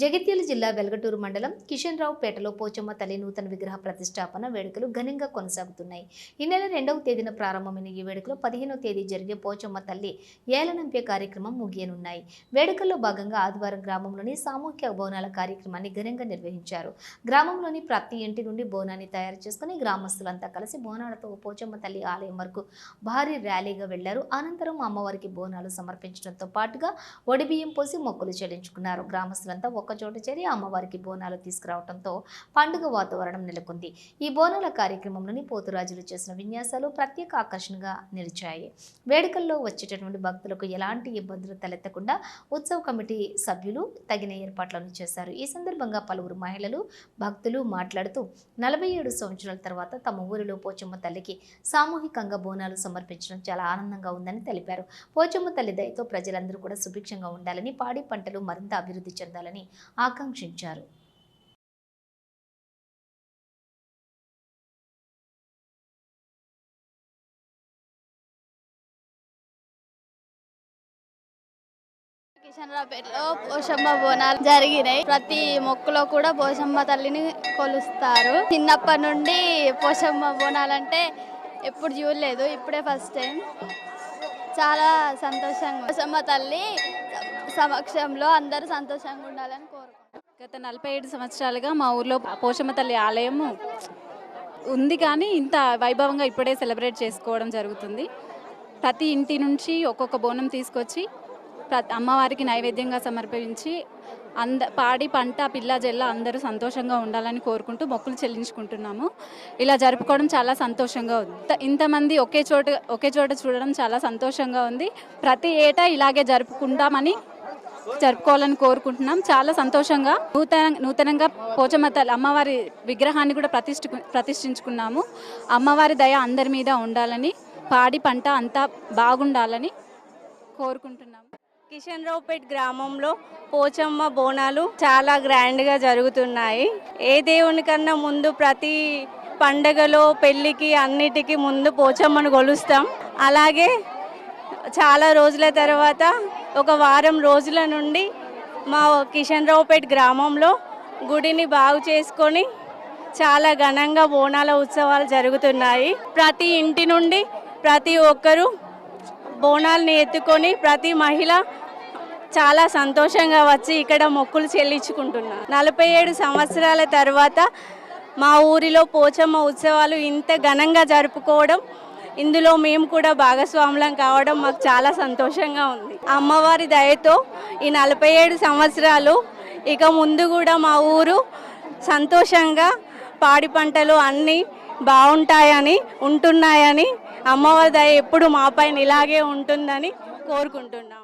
జగిత్యాల జిల్లా వెలగటూరు మండలం కిషన్ రావు పేటలో పోచమ్మ తల్లి నూతన విగ్రహ ప్రతిష్టాపన వేడుకలు ఘనంగా కొనసాగుతున్నాయి. ఈ నెల రెండవ తేదీన ప్రారంభమైన ఈ వేడుకలో పదిహేనవ తేదీ జరిగే పోచమ్మ తల్లి ఏలనంపే కార్యక్రమం ముగియనున్నాయి. వేడుకల్లో భాగంగా ఆదివారం గ్రామంలోని సామూహిక బోనాల కార్యక్రమాన్ని ఘనంగా నిర్వహించారు. గ్రామంలోని ప్రతి ఇంటి నుండి బోనాన్ని తయారు చేసుకుని గ్రామస్తులంతా కలిసి బోనాలతో పోచమ్మ తల్లి ఆలయం వరకు భారీ ర్యాలీగా వెళ్ళారు. అనంతరం అమ్మవారికి బోనాలు సమర్పించడంతో పాటుగా ఒడిబియ్యం పోసి మొక్కులు చెల్లించుకున్నారు. గ్రామస్తులంతా ఒక్కచోట చేరి అమ్మవారికి బోనాలు తీసుకురావడంతో పండుగ వాతావరణం నెలకొంది. ఈ బోనాల కార్యక్రమంలోని పోతురాజులు చేసిన విన్యాసాలు ప్రత్యేక ఆకర్షణగా నిలిచాయి. వేడుకల్లో వచ్చేటటువంటి భక్తులకు ఎలాంటి ఇబ్బందులు తలెత్తకుండా ఉత్సవ కమిటీ సభ్యులు తగిన ఏర్పాట్లను చేశారు. ఈ సందర్భంగా పలువురు మహిళలు భక్తులు మాట్లాడుతూ నలభై ఏడు సంవత్సరాల తర్వాత తమ ఊరిలో పోచమ్మ తల్లికి సామూహికంగా బోనాలు సమర్పించడం చాలా ఆనందంగా ఉందని తెలిపారు. పోచమ్మ తల్లి దయతో ప్రజలందరూ కూడా సుభిక్షంగా ఉండాలని పాడి పంటలు మరింత అభివృద్ధి చెందాలని ఆకాంక్షించారు. కిషన్రాపేటలో పోషమ్మ బోనాలు జరిగినాయి. ప్రతి మొక్కులో కూడా పోషమ్మ తల్లిని కొలుస్తారు. చిన్నప్పటి నుండి పోషమ్మ బోనాలంటే ఎప్పుడు చూడలేదు. ఇప్పుడే ఫస్ట్ టైం. చాలా సంతోషంగా పోషమ్మ తల్లి సమక్షంలో అందరూ సంతోషంగా ఉండాలని కోరుకుంటున్నాను గత నలభై ఏడు సంవత్సరాలుగా మా ఊర్లో పోషమ్మ తల్లి ఆలయము ఉంది కానీ ఇంత వైభవంగా ఇప్పుడే సెలబ్రేట్ చేసుకోవడం జరుగుతుంది. ప్రతి ఇంటి నుంచి ఒక్కొక్క బోనం తీసుకొచ్చి ప్రతి అమ్మవారికి నైవేద్యంగా సమర్పించి అంద పాడి పంట పిల్ల జల్ల అందరూ సంతోషంగా ఉండాలని కోరుకుంటూ మొక్కులు చెల్లించుకుంటున్నాము. ఇలా జరుపుకోవడం చాలా సంతోషంగా ఉంది. ఇంత- ఇంతమంది ఒకే చోట ఒకే చోట చూడడం చాలా సంతోషంగా ఉంది. ప్రతి ఏటా ఇలాగే జరుపుకుంటామని జరుపుకోవాలని కోరుకుంటున్నాం. చాలా సంతోషంగా నూతన నూతనంగా పోచమ్మ అమ్మవారి విగ్రహాన్ని కూడా ప్రతిష్ఠ ప్రతిష్ఠించుకున్నాము. అమ్మవారి దయ అందరి మీద ఉండాలని పాడి పంట అంతా బాగుండాలని కోరుకుంటున్నాము కిషన్ రావుపేట్ గ్రామంలో పోచమ్మ బోనాలు చాలా గ్రాండ్గా జరుగుతున్నాయి. ఏ దేవుని కన్నా ముందు ప్రతి పండగలో పెళ్ళికి అన్నిటికీ ముందు పోచమ్మను కొలుస్తాం. అలాగే చాలా రోజుల తర్వాత ఒక వారం రోజుల నుండి మా కిషన్ రావుపేట్ గ్రామంలో గుడిని బాగు చేసుకొని చాలా ఘనంగా బోనాల ఉత్సవాలు జరుగుతున్నాయి. ప్రతి ఇంటి నుండి ప్రతి ఒక్కరూ బోనాలని ఎత్తుకొని ప్రతి మహిళ చాలా సంతోషంగా వచ్చి ఇక్కడ మొక్కులు చెల్లించుకుంటున్నారు. నలభై ఏడు సంవత్సరాల తర్వాత మా ఊరిలో పోచమ్మ ఉత్సవాలు ఇంత ఘనంగా జరుపుకోవడం ఇందులో మేము కూడా భాగస్వాములం కావడం మాకు చాలా సంతోషంగా ఉంది. అమ్మవారి దయతో ఈ నలభై ఏడు సంవత్సరాలు ఇక ముందు కూడా మా ఊరు సంతోషంగా పాడి పంటలు అన్నీ బాగుంటాయని ఉంటున్నాయని అమ్మవారి దయ ఎప్పుడు మాపైన ఇలాగే ఉంటుందని కోరుకుంటున్నాం.